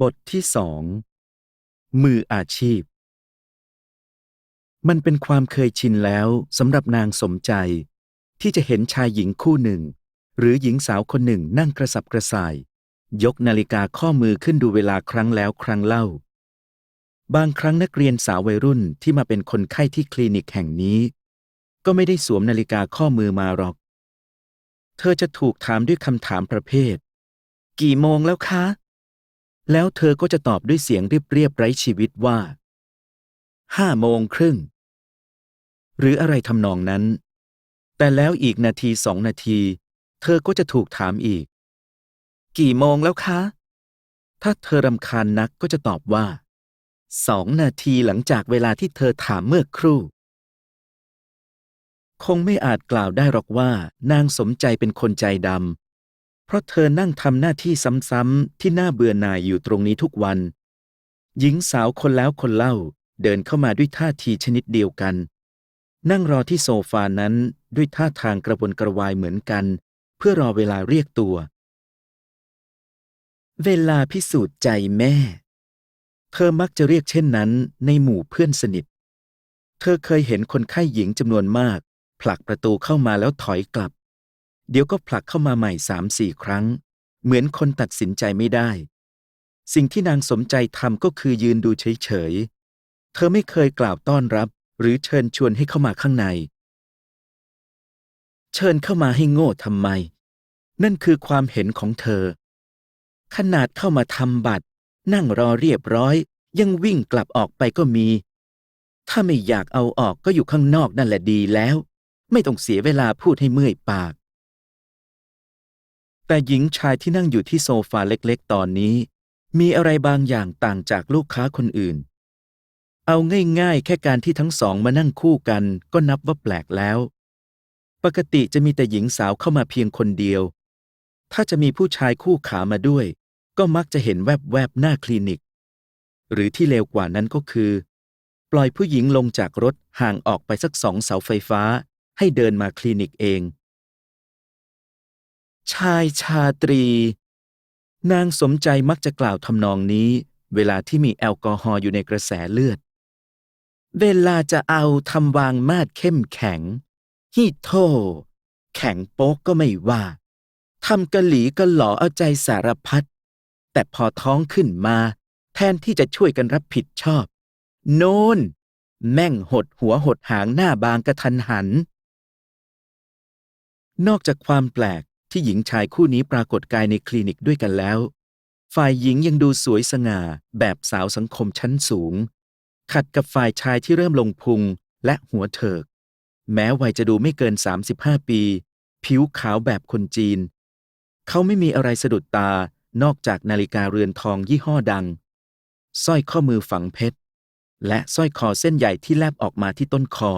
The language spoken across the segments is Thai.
บทที่สองมืออาชีพ มันเป็นความเคยชินแล้วสำหรับนางสมใจ ที่จะเห็นชายหญิงคู่หนึ่ง หรือหญิงสาวคนหนึ่งนั่งกระสับกระส่าย ยกนาฬิกาข้อมือขึ้นดูเวลาครั้งแล้วครั้งเล่า บางครั้งนักเรียนสาววัยรุ่นที่มาเป็นคนไข้ที่คลินิกแห่งนี้ ก็ไม่ได้สวมนาฬิกาข้อมือมาหรอก เธอจะถูกถามด้วยคำถามประเภท กี่โมงแล้วคะ แล้วเธอก็จะตอบด้วยเสียงเรียบๆไร้ชีวิตว่า ห้าโมงครึ่ง หรืออะไรทำนองนั้น แต่แล้วอีกนาทีสองนาที เธอก็จะถูกถามอีก กี่โมงแล้วคะ ถ้าเธอรำคาญนักก็จะตอบว่า สองนาทีหลังจากเวลาที่เธอถามเมื่อครู่ คงไม่อาจกล่าวได้หรอกว่านางสมใจเป็นคนใจดำ ราะเธอนั่งทำหน้าที่ซ้ำๆที่น่าเบื่อหน่ายอยู่ตรงนี้ทุกวัน หญิงสาวคนแล้วคนเล่าเดินเข้ามาด้วยท่าทีชนิดเดียวกัน นั่งรอที่โซฟานั้นด้วยท่าทางกระวนกระวายเหมือนกัน เพื่อรอเวลาเรียกตัว เวลาพิสูจน์ใจแม่ เธอมักจะเรียกเช่นนั้นในหมู่เพื่อนสนิท เธอเคยเห็นคนไข้หญิงจำนวนมาก ผลักประตูเข้ามาแล้วถอยกลับ เดี๋ยวก็ผลักเข้ามาใหม่สามสี่ครั้ง เหมือนคนตัดสินใจไม่ได้ สิ่งที่นางสมใจทำก็คือยืนดูเฉยๆ เธอไม่เคยกล่าวต้อนรับ หรือเชิญชวนให้เข้ามาข้างใน เชิญเข้ามาให้โง่ทำไม นั่นคือความเห็นของเธอ ขนาดเข้ามาทำบัตร นั่งรอเรียบร้อย ยังวิ่งกลับออกไปก็มี ถ้าไม่อยากเอาออกก็อยู่ข้างนอกนั่นแหละดีแล้ว ไม่ต้องเสียเวลาพูดให้เมื่อยปาก แต่หญิงชายที่นั่งอยู่ที่โซฟาเล็กๆ ตอนนี้ มีอะไรบางอย่างต่างจากลูกค้าคนอื่น เอาง่ายๆ แค่การที่ทั้งสองมานั่งคู่กันก็นับว่าแปลกแล้ว ปกติจะมีแต่หญิงสาวเข้ามาเพียงคนเดียว ถ้าจะมีผู้ชายคู่ขามาด้วย ก็มักจะเห็นแวบๆหน้าคลินิก หรือที่เลวกว่านั้นก็คือ ปล่อยผู้หญิงลงจากรถห่างออกไปสักสองเสาไฟฟ้า ให้เดินมาคลินิกเอง ชายชาตรี นางสมใจมักจะกล่าวทำนองนี้ เวลาที่มีแอลกอฮอล์อยู่ในกระแสเลือด เวลาจะเอาทำวางมาดเข้มแข็ง ฮีโทแข็งโป๊กก็ไม่ว่าทำกะหลีก็หล่อเอาใจสารพัด แต่พอท้องขึ้นมา แทนที่จะช่วยกันรับผิดชอบ โนนแม่งหดหัวหดหางหน้าบางกระทันหัน นอกจากความแปลก ที่หญิงชายคู่นี้ปรากฏกายในคลินิกด้วยกันแล้ว ฝ่ายหญิงยังดูสวยสง่าแบบสาวสังคมชั้นสูง ขัดกับฝ่ายชายที่เริ่มลงพุงและหัวเถิก แม้วัยจะดูไม่เกิน 35 ปี ผิวขาวแบบคนจีน เขาไม่มีอะไรสะดุดตานอกจากนาฬิกาเรือนทองยี่ห้อดังสร้อยข้อมือฝังเพชร และสร้อยคอเส้นใหญ่ที่แลบออกมาที่ต้นคอ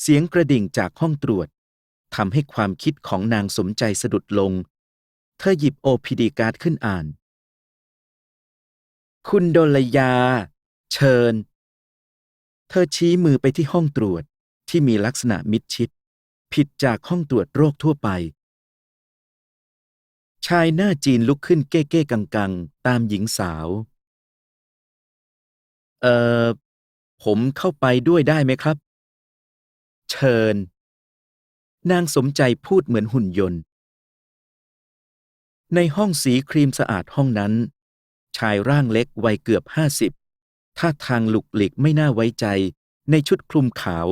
เสียงกระดิ่งจากห้องตรวจ ทำให้ความคิดของนางสมใจสะดุดลง เธอหยิบโอพีดีการ์ดขึ้นอ่าน คุณโดลยา เชิญ เธอชี้มือไปที่ห้องตรวจที่มีลักษณะมิดชิด ผิดจากห้องตรวจโรคทั่วไป ชายหน้าจีนลุกขึ้นเก้เก้กังกังๆตามหญิงสาว เอ่อ ผมเข้าไปด้วยได้ไหมครับ เชิญ นางสมใจพูดเหมือนหุ่นยนต์ ในห้องสีครีมสะอาดห้องนั้น ชายร่างเล็กวัยเกือบห้าสิบท่าทางหลุกหลิกไม่น่าไว้ใจ ในชุดคลุมขาว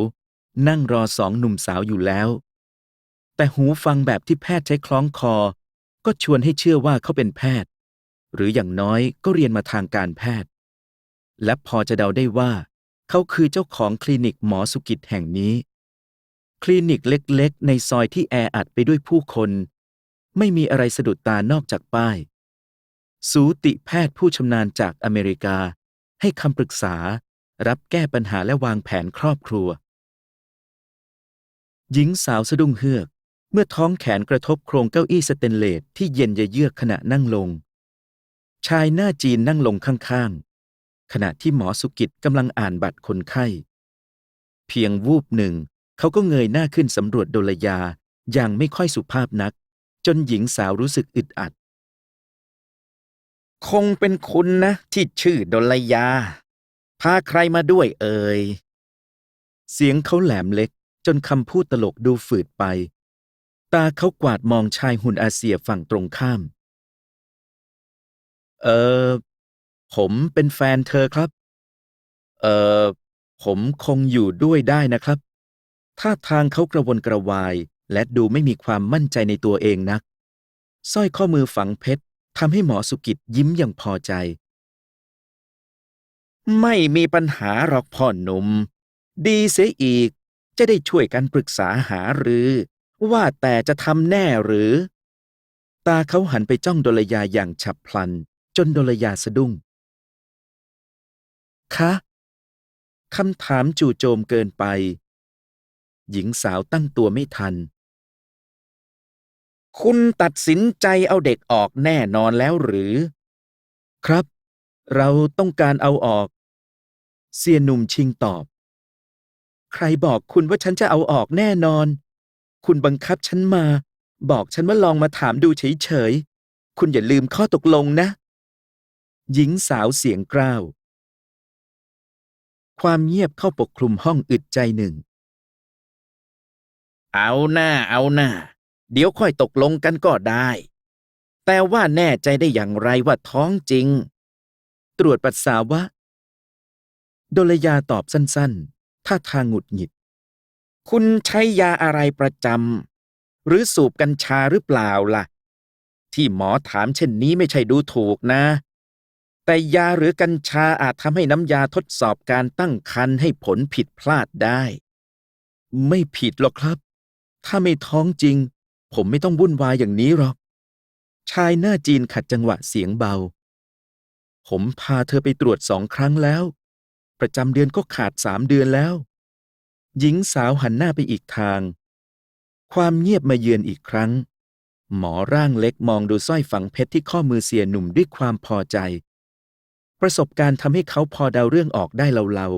นั่งรอสองหนุ่มสาวอยู่แล้ว แต่หูฟังแบบที่แพทย์ใช้คล้องคอ ก็ชวนให้เชื่อว่าเขาเป็นแพทย์ หรืออย่างน้อยก็เรียนมาทางการแพทย์ และพอจะเดาได้ว่า เขาคือเจ้าของคลินิกหมอสุกิจแห่งนี้ คลินิกเล็กๆ ในซอยที่แออัดไปด้วยผู้คน ไม่มีอะไรสะดุดตานอกจากป้าย สูติแพทย์ผู้ชำนาญจากอเมริกา ให้คำปรึกษา รับแก้ปัญหาและวางแผนครอบครัว หญิงสาวสะดุ้งเฮือก เมื่อท้องแขนกระทบโครงเก้าอี้สเตนเลสที่เย็นเยือกขณะนั่งลง ชายหน้าจีนนั่งลงข้างๆ ขณะที่หมอสุกิจกำลังอ่านบัตรคนไข้ เพียงวูบหนึ่ง เขาก็เงยหน้าขึ้นสำรวจโดลยาอย่างไม่ค่อยสุภาพนัก จนหญิงสาวรู้สึกอึดอัด คงเป็นคุณนะที่ชื่อดลยา พาใครมาด้วยเอ่ย เสียงเขาแหลมเล็กจนคำพูดตลกดูฝืดไป ตาเขากวาดมองชายหุ่นอาเซียฝั่งตรงข้าม เออ ผมเป็นแฟนเธอครับ เออผมคงอยู่ด้วยได้นะครับ ท่าทางเขากระวนกระวาย และดูไม่มีความมั่นใจในตัวเองนักสร้อยข้อมือฝังเพชรทำให้หมอสุกิจยิ้มอย่างพอใจ ไม่มีปัญหาหรอกพ่อหนุ่ม ดีเสียอีก จะได้ช่วยกันปรึกษาหารือ ว่าแต่จะทำแน่หรือ ตาเขาหันไปจ้องดลยาอย่างฉับพลัน จนดลยาสะดุ้งคะคำถามจู่โจมเกินไป หญิงสาวตั้งตัวไม่ทัน คุณตัดสินใจเอาเด็กออกแน่นอนแล้วหรือ ครับ เราต้องการเอาออก เสียหนุ่มชิงตอบ ใครบอกคุณว่าฉันจะเอาออกแน่นอน คุณบังคับฉันมา บอกฉันว่าลองมาถามดูเฉยๆ คุณอย่าลืมข้อตกลงนะ หญิงสาวเสียงกร้าว ความเงียบเข้าปกคลุมห้องอึดใจหนึ่ง เอาหน้าเอาหน้า เดี๋ยวค่อยตกลงกันก็ได้ แต่ว่าแน่ใจได้อย่างไรว่าท้องจริง ตรวจปัสสาวะ โดลยาตอบสั้นๆ ท่าทางหงุดหงิด คุณใช้ยาอะไรประจำหรือสูบกัญชาหรือเปล่าล่ะ ที่หมอถามเช่นนี้ไม่ใช่ดูถูกนะ แต่ยาหรือกัญชาอาจทำให้น้ำยาทดสอบการตั้งครรภ์ให้ผลผิดพลาดได้ ไม่ผิดหรอกครับ ถ้าไม่ท้องจริง ผมไม่ต้องวุ่นวายอย่างนี้หรอก ชายหน้าจีนขัดจังหวะเสียงเบา ผมพาเธอไปตรวจสองครั้งแล้ว ประจำเดือนก็ขาดสามเดือนแล้ว หญิงสาวหันหน้าไปอีกทาง ความเงียบมาเยือนอีกครั้ง หมอร่างเล็กมองดูสร้อยฝังเพชรที่ข้อมือเสียหนุ่มด้วยความพอใจ ประสบการณ์ทำให้เขาพอเดาเรื่องออกได้เลา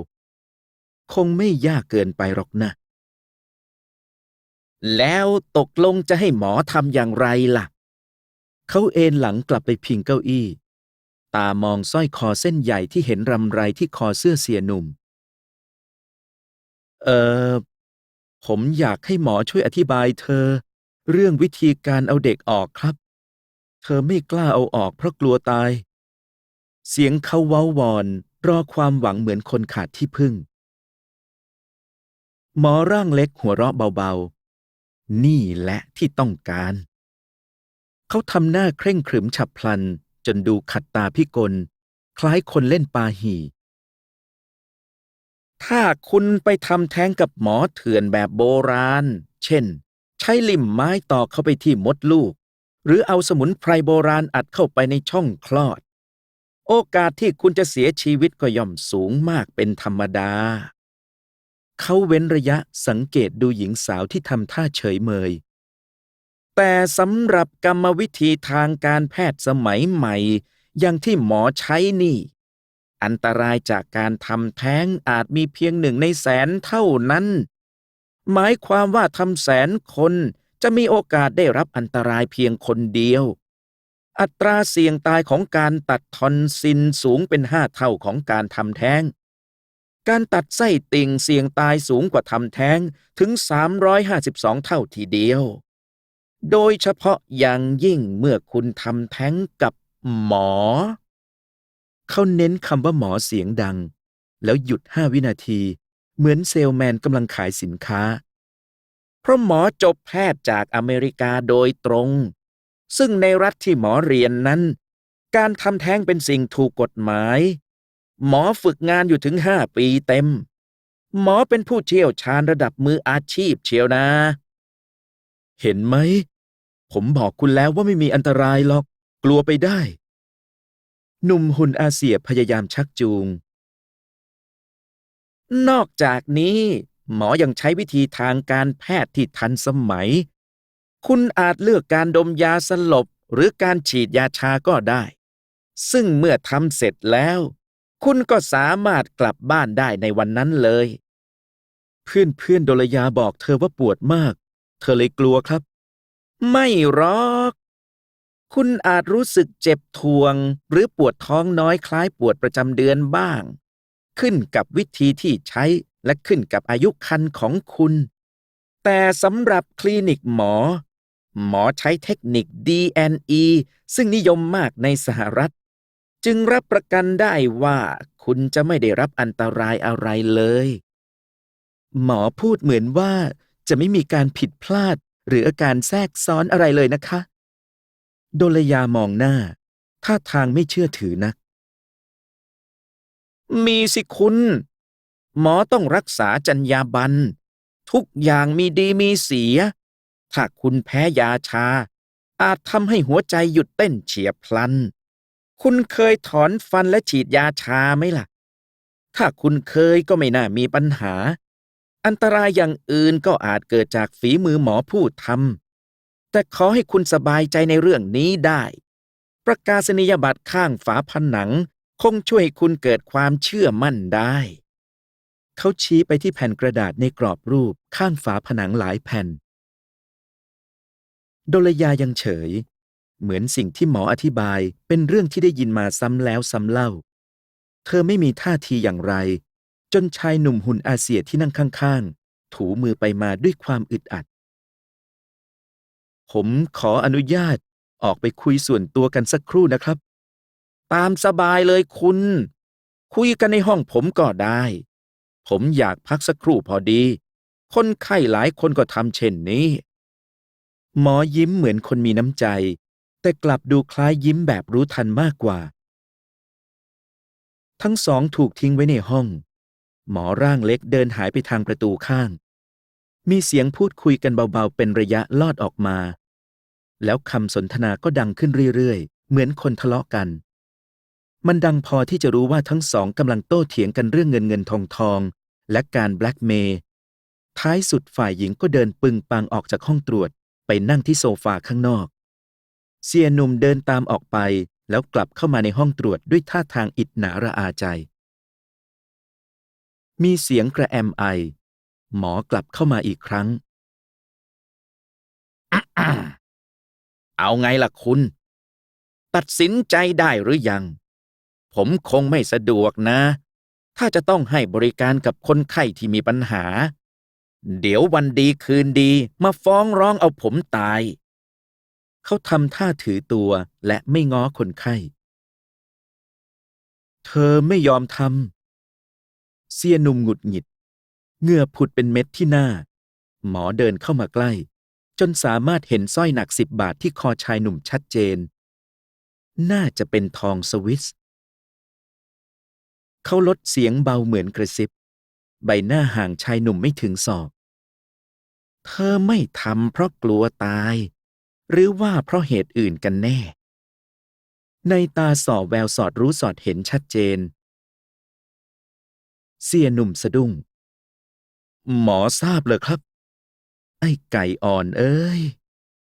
ๆคงไม่ยากเกินไปหรอกนะ แล้วตกลงจะให้หมอทำอย่างไรล่ะ เขาเอนหลังกลับไปพิงเก้าอี้ ตามองสร้อยคอเส้นใหญ่ที่เห็นรำไรที่คอเสื้อเสียหนุ่ม เออผมอยากให้หมอช่วยอธิบายเธอ เรื่องวิธีการเอาเด็กออกครับ เธอไม่กล้าเอาออกเพราะกลัวตาย เสียงเขาเว้าวอนรอความหวังเหมือนคนขาดที่พึ่ง หมอร่างเล็กหัวเราะเบาๆ นี่แหละที่ต้องการ เขาทำหน้าเคร่งขรึมฉับพลัน จนดูขัดตาพิกล คล้ายคนเล่นปาหีถ้าคุณไปทำแท้งกับหมอเถื่อนแบบโบราณ เช่น ใช้ลิ่มไม้ตอกเข้าไปที่มดลูก หรือเอาสมุนไพรโบราณอัดเข้าไปในช่องคลอด โอกาสที่คุณจะเสียชีวิตก็ย่อมสูงมากเป็นธรรมดา เขาเว้นระยะสังเกตดูหญิงสาวที่ทำท่าเฉยเมย แต่สำหรับกรรมวิธีทางการแพทย์สมัยใหม่ อย่างที่หมอใช้นี่ อันตรายจากการทำแท้งอาจมีเพียงหนึ่งในแสนเท่านั้น หมายความว่าทำแสนคนจะมีโอกาสได้รับอันตรายเพียงคนเดียว อัตราเสี่ยงตายของการตัดทอนซินสูงเป็นห้าเท่าของการทำแท้ง การตัดไส้ติ่งเสี่ยงตายสูงกว่าทำแท้งถึง 352 เท่าทีเดียว โดยเฉพาะอย่างยิ่งเมื่อคุณทำแท้งกับหมอ เขาเน้นคำว่าหมอเสียงดัง แล้วหยุดห้าวินาที เหมือนเซลแมนกำลังขายสินค้า เพราะหมอจบแพทย์จากอเมริกาโดยตรง ซึ่งในรัฐที่หมอเรียนนั้น การทำแท้งเป็นสิ่งถูกกฎหมาย หมอฝึกงานอยู่ถึงห้าปีเต็ม หมอเป็นผู้เชี่ยวชาญระดับมืออาชีพเชียวนะ เห็นไหม ผมบอกคุณแล้วว่าไม่มีอันตรายหรอก กลัวไปได้ หนุ่มหุ่นอาเซียพยายามชักจูง นอกจากนี้ หมอยังใช้วิธีทางการแพทย์ที่ทันสมัย คุณอาจเลือกการดมยาสลบหรือการฉีดยาชาก็ได้ ซึ่งเมื่อทำเสร็จแล้ว คุณก็สามารถกลับบ้านได้ในวันนั้นเลย เพื่อนเพื่อนดลยาบอกเธอว่าปวดมาก เธอเลยกลัวครับ ไม่หรอก คุณอาจรู้สึกเจ็บทวง หรือปวดท้องน้อยคล้ายปวดประจำเดือนบ้าง ขึ้นกับวิธีที่ใช้และขึ้นกับอายุคันของคุณ แต่สำหรับคลินิกหมอ หมอใช้เทคนิค DNE ซึ่งนิยมมากในสหรัฐ จึงรับประกันได้ว่าคุณจะไม่ได้รับอันตรายอะไรเลย หมอพูดเหมือนว่าจะไม่มีการผิดพลาดหรืออาการแทรกซ้อนอะไรเลยนะคะ โดลยามองหน้า ท่าทางไม่เชื่อถือนัก มีสิคุณ หมอต้องรักษาจรรยาบรรณทุกอย่างมีดีมีเสีย ถ้าคุณแพ้ยาชา อาจทำให้หัวใจหยุดเต้นเฉียบพลัน คุณเคยถอนฟันและฉีดยาชาไหมล่ะ ถ้าคุณเคยก็ไม่น่ามีปัญหา อันตรายอย่างอื่นก็อาจเกิดจากฝีมือหมอผู้ทำแต่ขอให้คุณสบายใจในเรื่องนี้ได้ ประกาศนียบัตรข้างฝาผนัง คงช่วยคุณเกิดความเชื่อมั่นได้ เขาชี้ไปที่แผ่นกระดาษในกรอบรูปข้างฝาผนังหลายแผ่นโดลยายังเฉย เหมือนสิ่งที่หมออธิบายเป็นเรื่องที่ได้ยินมาซ้ำแล้วซ้ำเล่า เธอไม่มีท่าทีอย่างไร จนชายหนุ่มหุ่นอาเซียที่นั่งข้างๆ ถูมือไปมาด้วยความอึดอัด ผมขออนุญาตออกไปคุยส่วนตัวกันสักครู่นะครับ ตามสบายเลยคุณ คุยกันในห้องผมก็ได้ ผมอยากพักสักครู่พอดี คนไข้หลายคนก็ทำเช่นนี้ หมอยิ้มเหมือนคนมีน้ำใจ แต่กลับดูคล้ายยิ้มแบบรู้ทันมากกว่า ทั้งสองถูกทิ้งไว้ในห้อง หมอร่างเล็กเดินหายไปทางประตูข้าง มีเสียงพูดคุยกันเบาๆ เป็นระยะลอดออกมา แล้วคำสนทนาก็ดังขึ้นเรื่อยๆ เหมือนคนทะเลาะกัน มันดังพอที่จะรู้ว่าทั้งสองกำลังโต้เถียงกันเรื่องเงินเงินทองทอง และการแบล็กเมย์ท้ายสุดฝ่ายหญิงก็เดินปึงปังออกจากห้องตรวจไปนั่งที่โซฟาข้างนอก เสียหนุ่มเดินตามออกไป แล้วกลับเข้ามาในห้องตรวจด้วยท่าทางอิดหนาระอาใจ มีเสียงกระแอมไอ หมอกลับเข้ามาอีกครั้ง เอาไงล่ะคุณ ตัดสินใจได้หรือยัง ผมคงไม่สะดวกนะ ถ้าจะต้องให้บริการกับคนไข้ที่มีปัญหา เดี๋ยววันดีคืนดีมาฟ้องร้องเอาผมตาย เขาทำท่าถือตัวและไม่ง้อคนไข้ เธอไม่ยอมทำ เสียหนุ่มหงุดหงิดเหงื่อผุดเป็นเม็ดที่หน้า หมอเดินเข้ามาใกล้ จนสามารถเห็นสร้อยหนักสิบบาทที่คอชายหนุ่มชัดเจน น่าจะเป็นทองสวิส เขาลดเสียงเบาเหมือนกระซิบ ใบหน้าห่างชายหนุ่มไม่ถึงศอก เธอไม่ทำเพราะกลัวตาย หรือว่าเพราะเหตุอื่นกันแน่ ในตาส่อแววสอดรู้สอดเห็นชัดเจน เสียหนุ่มสะดุ้ง หมอทราบเลยครับ ไอ้ไก่อ่อนเอ้ย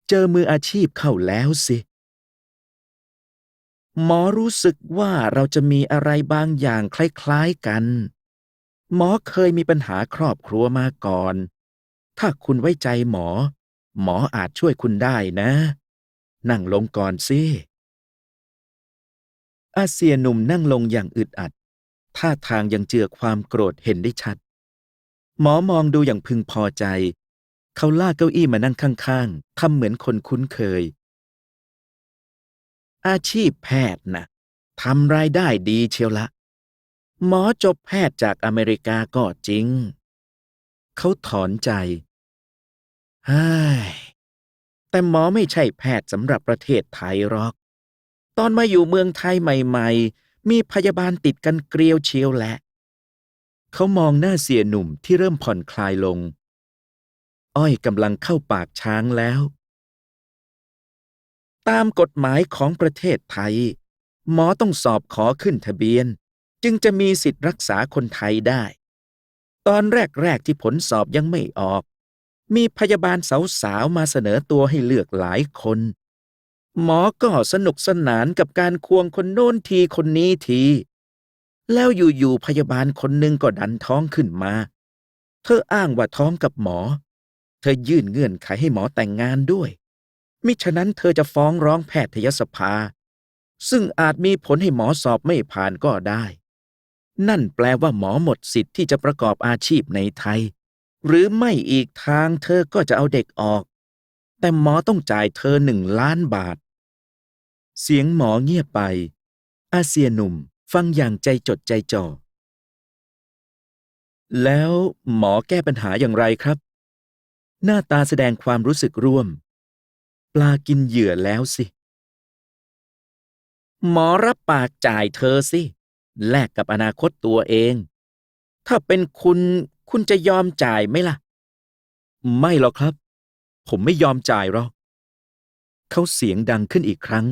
เจอมืออาชีพเข้าแล้วสิ หมอรู้สึกว่าเราจะมีอะไรบางอย่างคล้ายๆกัน หมอเคยมีปัญหาครอบครัวมาก่อน ถ้าคุณไว้ใจหมอ หมออาจช่วยคุณได้นะ นั่งลงก่อนสิ อาเซียหนุ่มนั่งลงอย่างอึดอัด ท่าทางยังเจือความโกรธเห็นได้ชัด หมอมองดูอย่างพึงพอใจ เขาลากเก้าอี้มานั่งข้างๆ ทำเหมือนคนคุ้นเคย อาชีพแพทย์นะทำรายได้ดีเชียวละ หมอจบแพทย์จากอเมริกาก็จริง เขาถอนใจ แต่หมอไม่ใช่แพทย์สำหรับประเทศไทยหรอก ตอนมาอยู่เมืองไทยใหม่ๆ มีพยาบาลติดกันเกลียวเชียวแหละ เขามองหน้าเสียหนุ่มที่เริ่มผ่อนคลายลง อ้อยกำลังเข้าปากช้างแล้ว ตามกฎหมายของประเทศไทย หมอต้องสอบขอขึ้นทะเบียน จึงจะมีสิทธิ์รักษาคนไทยได้ ตอนแรกๆที่ผลสอบยังไม่ออก มีพยาบาลสาวๆมาเสนอตัวให้เลือกหลายคน หมอก็สนุกสนานกับการควงคนโน้นทีคนนี้ที แล้วอยู่ๆพยาบาลคนหนึ่งก็ดันท้องขึ้นมา เธออ้างว่าท้องกับหมอ เธอยื่นเงื่อนไขให้หมอแต่งงานด้วย มิฉะนั้นเธอจะฟ้องร้องแพทยสภา ซึ่งอาจมีผลให้หมอสอบไม่ผ่านก็ได้ นั่นแปลว่าหมอหมดสิทธิ์ที่จะประกอบอาชีพในไทย หรือไม่อีกทางเธอก็จะเอาเด็กออก แต่หมอต้องจ่ายเธอหนึ่งล้านบาท เสียงหมอเงียบไป อาเซียหนุ่มฟังอย่างใจจดใจจ่อ แล้วหมอแก้ปัญหาอย่างไรครับ หน้าตาแสดงความรู้สึกร่วม ปลากินเหยื่อแล้วสิ หมอรับปากจ่ายเธอสิ แลกกับอนาคตตัวเอง ถ้าเป็นคุณ คุณจะยอมจ่ายไหมล่ะ ไม่หรอกครับ ผมไม่ยอมจ่ายหรอก เขาเสียงดังขึ้นอีกครั้ง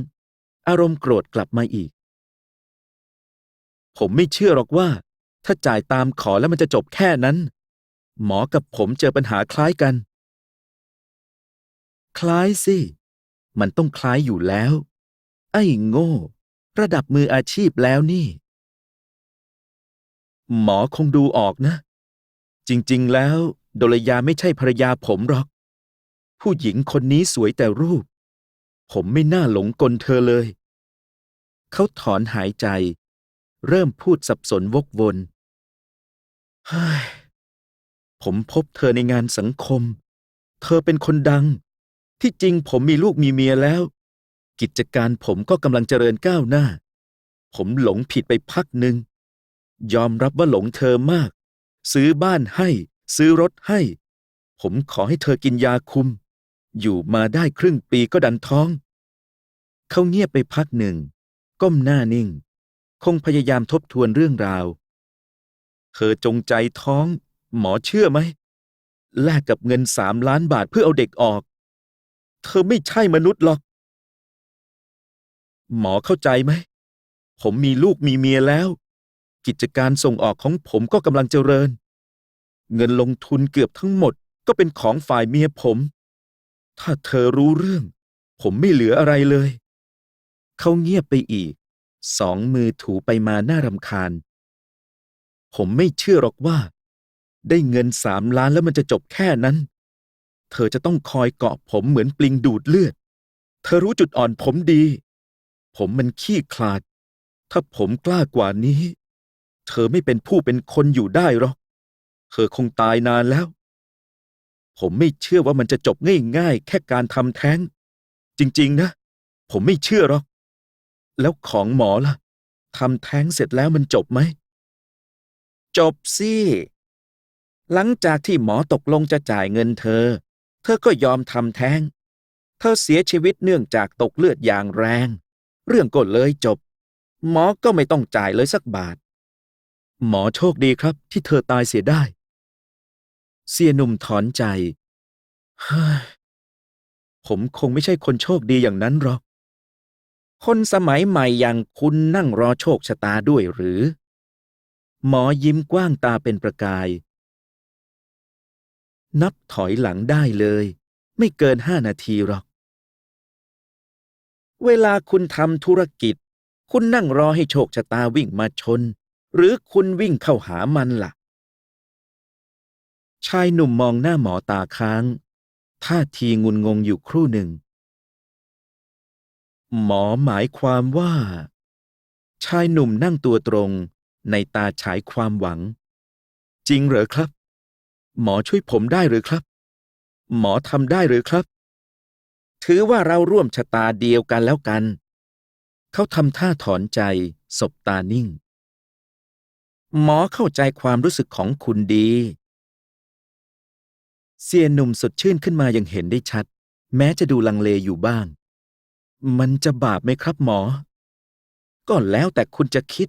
อารมณ์โกรธกลับมาอีก ผมไม่เชื่อหรอกว่า ถ้าจ่ายตามขอแล้วมันจะจบแค่นั้น หมอกับผมเจอปัญหาคล้ายกัน คล้ายสิ มันต้องคล้ายอยู่แล้ว ไอ้โง่ ระดับมืออาชีพแล้วนี่ หมอคงดูออกนะ จริง ๆ แล้วโดลยาไม่ใช่ภรรยาผมหรอก ผู้หญิงคนนี้สวยแต่รูป ผมไม่น่าหลงกลเธอเลย เขาถอนหายใจ เริ่มพูดสับสนวกวนเฮ้ยผมพบเธอในงานสังคม เธอเป็นคนดัง ที่จริงผมมีลูกมีเมียแล้ว กิจการผมก็กำลังเจริญก้าวหน้า ผมหลงผิดไปพักหนึ่ง ยอมรับว่าหลงเธอมาก ซื้อบ้านให้ ซื้อรถให้ ผมขอให้เธอกินยาคุม อยู่มาได้ครึ่งปีก็ดันท้อง เขาเงียบไปพักหนึ่ง ก้มหน้านิ่ง คงพยายามทบทวนเรื่องราว เธอจงใจท้อง หมอเชื่อไหม แลกกับเงินสามล้านบาทเพื่อเอาเด็กออก เธอไม่ใช่มนุษย์หรอก หมอเข้าใจไหม ผมมีลูกมีเมียแล้ว กิจการส่งออกของผมก็กำลังเจริญ เงินลงทุนเกือบทั้งหมดก็เป็นของฝ่ายเมียผม ถ้าเธอรู้เรื่อง ผมไม่เหลืออะไรเลย เขาเงียบไปอีก สองมือถูไปมาน่ารำคาญ ผมไม่เชื่อหรอกว่า ได้เงินสามล้านแล้วมันจะจบแค่นั้น เธอจะต้องคอยเกาะผมเหมือนปลิงดูดเลือด เธอรู้จุดอ่อนผมดี ผมมันขี้คลาด ถ้าผมกล้ากว่านี้ เธอไม่เป็นผู้เป็นคนอยู่ได้หรอก เธอคงตายนานแล้ว ผมไม่เชื่อว่ามันจะจบง่ายๆ แค่การทำแท้ง จริงๆนะ ผมไม่เชื่อหรอก แล้วของหมอล่ะทำแท้งเสร็จแล้วมันจบไหม จบสิ หลังจากที่หมอตกลงจะจ่ายเงินเธอ เธอก็ยอมทำแท้ง เธอเสียชีวิตเนื่องจากตกเลือดอย่างแรง เรื่องก็เลยจบ หมอก็ไม่ต้องจ่ายเลยสักบาท หมอโชคดีครับที่เธอตายเสียได้ เสียหนุ่มถอนใจเฮ้ยผมคงไม่ใช่คนโชคดีอย่างนั้นหรอก คนสมัยใหม่อย่างคุณนั่งรอโชคชะตาด้วยหรือ หมอยิ้มกว้างตาเป็นประกาย นับถอยหลังได้เลย ไม่เกินห้านาทีหรอก เวลาคุณทำธุรกิจ คุณนั่งรอให้โชคชะตาวิ่งมาชน หรือคุณวิ่งเข้าหามันล่ะ ชายหนุ่มมองหน้าหมอตาค้าง ท่าทีงุนงงอยู่ครู่หนึ่ง หมอหมายความว่า ชายหนุ่มนั่งตัวตรงในตาฉายความหวัง จริงเหรอครับ หมอช่วยผมได้หรือครับ หมอทำได้หรือครับ ถือว่าเราร่วมชะตาเดียวกันแล้วกัน เขาทำท่าถอนใจ สบตานิ่ง หมอเข้าใจความรู้สึกของคุณดี เสียหนุ่มสดชื่นขึ้นมาอย่างเห็นได้ชัด แม้จะดูลังเลอยู่บ้าง มันจะบาปไหมครับหมอ ก็แล้วแต่คุณจะคิด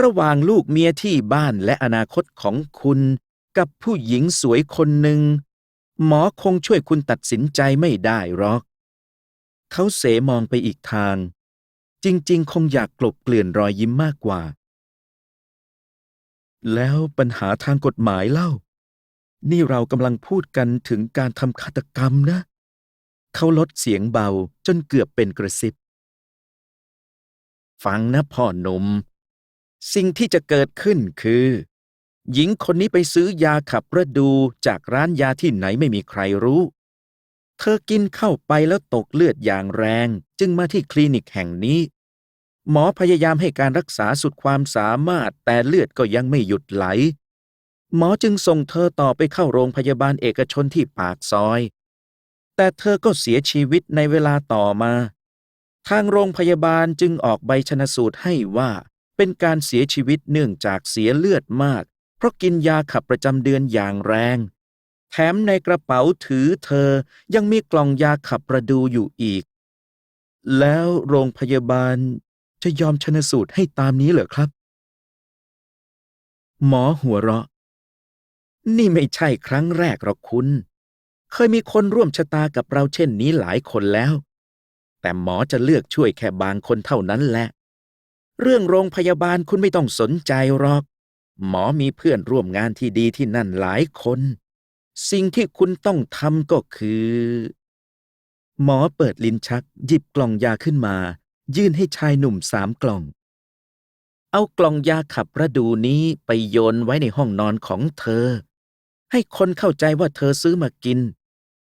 ระหว่างลูกเมียที่บ้านและอนาคตของคุณ กับผู้หญิงสวยคนหนึ่ง หมอคงช่วยคุณตัดสินใจไม่ได้หรอก เขาเสมองไปอีกทาง จริง ๆ คงอยากกลบเกลื่อนรอยยิ้มมากกว่า แล้วปัญหาทางกฎหมายเล่า นี่เรากำลังพูดกันถึงการทำฆาตกรรมนะ เขาลดเสียงเบาจนเกือบเป็นกระซิบ ฟังนะพ่อหนุ่ม สิ่งที่จะเกิดขึ้นคือ หญิงคนนี้ไปซื้อยาขับฤดูจากร้านยาที่ไหนไม่มีใครรู้ เธอกินเข้าไปแล้วตกเลือดอย่างแรง จึงมาที่คลินิกแห่งนี้ หมอพยายามให้การรักษาสุดความสามารถแต่เลือดก็ยังไม่หยุดไหล หมอจึงส่งเธอต่อไปเข้าโรงพยาบาลเอกชนที่ปากซอย แต่เธอก็เสียชีวิตในเวลาต่อมา ทางโรงพยาบาลจึงออกใบชนสูตรให้ว่า เป็นการเสียชีวิตเนื่องจากเสียเลือดมาก เพราะกินยาขับประจำเดือนอย่างแรง แถมในกระเป๋าถือเธอยังมีกล่องยาขับประดูอยู่อีก แล้วโรงพยาบาล จะยอมชนสูตรให้ตามนี้เหรอครับ หมอหัวเราะ นี่ไม่ใช่ครั้งแรกหรอกคุณ เคยมีคนร่วมชะตากับเราเช่นนี้หลายคนแล้ว แต่หมอจะเลือกช่วยแค่บางคนเท่านั้นแหละ เรื่องโรงพยาบาลคุณไม่ต้องสนใจหรอก หมอมีเพื่อนร่วมงานที่ดีที่นั่นหลายคน สิ่งที่คุณต้องทำก็คือ หมอเปิดลิ้นชัก หยิบกล่องยาขึ้นมา ยื่นให้ชายหนุ่มสามกล่อง เอากล่องยาขับระดูนี้ไปโยนไว้ในห้องนอนของเธอ ให้คนเข้าใจว่าเธอซื้อมากิน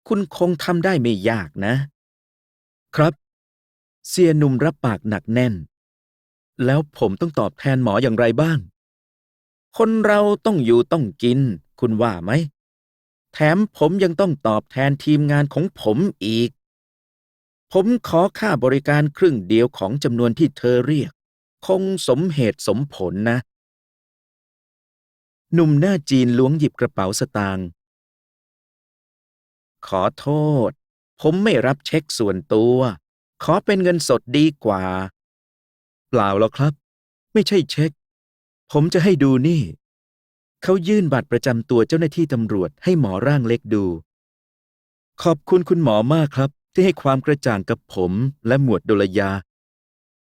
คุณคงทำได้ไม่ยากนะ ครับ เสียหนุ่มรับปากหนักแน่น แล้วผมต้องตอบแทนหมออย่างไรบ้าง คนเราต้องอยู่ต้องกิน คุณว่าไหม แถมผมยังต้องตอบแทนทีมงานของผมอีก ผมขอค่าบริการครึ่งเดียวของจำนวนที่เธอเรียก คงสมเหตุสมผลนะ หนุ่มหน้าจีนล้วงหยิบกระเป๋าสตางค์ขอโทษ ผมไม่รับเช็คส่วนตัว ขอเป็นเงินสดดีกว่า เปล่าหรอกครับ ไม่ใช่เช็ค ผมจะให้ดูนี่ เขายื่นบัตรประจำตัวเจ้าหน้าที่ตำรวจให้หมอร่างเล็กดู ขอบคุณคุณหมอมากครับ ที่ให้ความกระจ่างกับผมและหมวดดลยา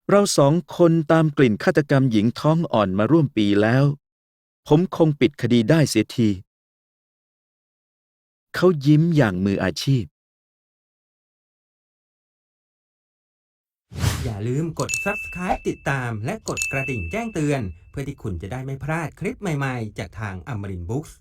เราสองคนตามกลิ่นฆาตกรรมหญิงท้องอ่อนมาร่วมปีแล้ว ผมคงปิดคดีได้เสียที เขายิ้มอย่างมืออาชีพ อย่าลืมกด subscribe ติดตามและกดกระดิ่งแจ้งเตือน เพื่อที่คุณจะได้ไม่พลาดคลิปใหม่ๆ จากทางอมรินบุ๊กส์